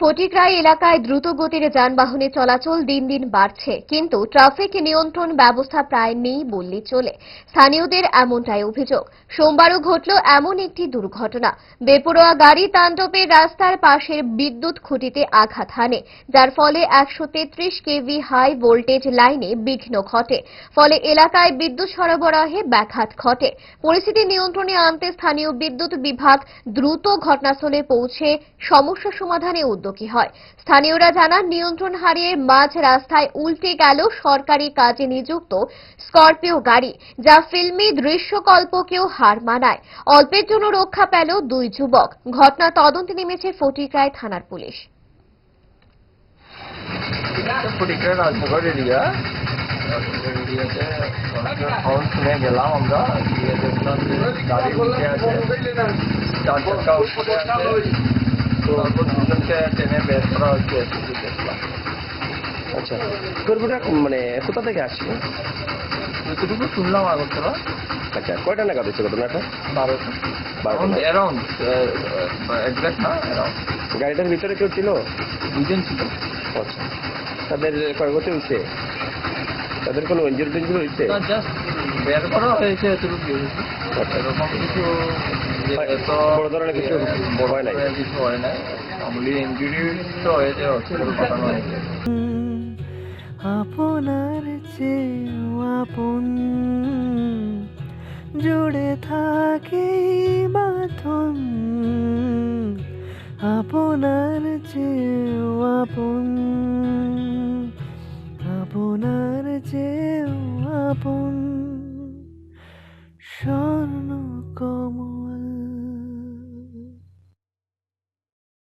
ফটিকরাই এলাকায় দ্রুত গতির যানবাহনে চলাচল দিন দিন বাড়ছে। কিন্তু ট্রাফিক নিয়ন্ত্রণ ব্যবস্থা প্রায় নেই বললে চলে। স্থানীয়দের এমনটাই অভিযোগ। সোমবারও ঘটল এমন একটি দুর্ঘটনা। বেপরোয়া গাড়ি তাণ্ডবে রাস্তার পাশের বিদ্যুৎ খুঁটিতে আঘাত হানে, যার ফলে একশো তেত্রিশ কেভি হাই ভোল্টেজ লাইনে বিঘ্ন ঘটে। ফলে এলাকায় বিদ্যুৎ সরবরাহে ব্যাঘাত ঘটে। পরিস্থিতি নিয়ন্ত্রণে আনতে স্থানীয় বিদ্যুৎ বিভাগ দ্রুত ঘটনাস্থলে পৌঁছে সমস্যা সমাধানে উদ্যোগী হয়। স্থানীয়রা জানান, নিয়ন্ত্রণ হারিয়ে মাঝ রাস্তায় উল্টে গেল সরকারি কাজে নিযুক্ত স্করপিও গাড়ি, যা ফিল্মি দৃশ্যকল্পকেও হার মানায়। অল্পের জন্য রক্ষা পেল দুই যুবক। ঘটনা তদন্তে নেমেছে ফটিকরায় থানার পুলিশ। গেলাম আমরা। তো দুজনকে বের করা দেখলাম আচ্ছা মানে কোথা থেকে যতটুকু শুনলাম আগরতলা। আচ্ছা কয়টা নাগাদ হচ্ছে ঘটনাটা? বারোটা। বারোটা নাগাদ। অ্যারাউন্ড এক্সাক্ট না অ্যারাউন্ড গাড়িটার ভিতরে কেউ ছিল? দুজন ছিল। আচ্ছা তাদের ক্ষয়ক্ষতি হয়েছে তাদের কোনো ইঞ্জুরি টিঞ্জুরি হয়েছে? জাস্ট বের করা হয়েছে এতটুকু আচ্ছা। এরকম কিছু যে এত বড় ধরনের কিছু হয় নাই। কিছু হয় নাই। মামুলি ইঞ্জুরি তো হয়েছে হসপিটাল পাঠানো হয়েছে। আপনার চেয়েও আপন জুড়ে থাকে বাঁধন আপনার চেয়েও আপন। চেয়েও আপন সব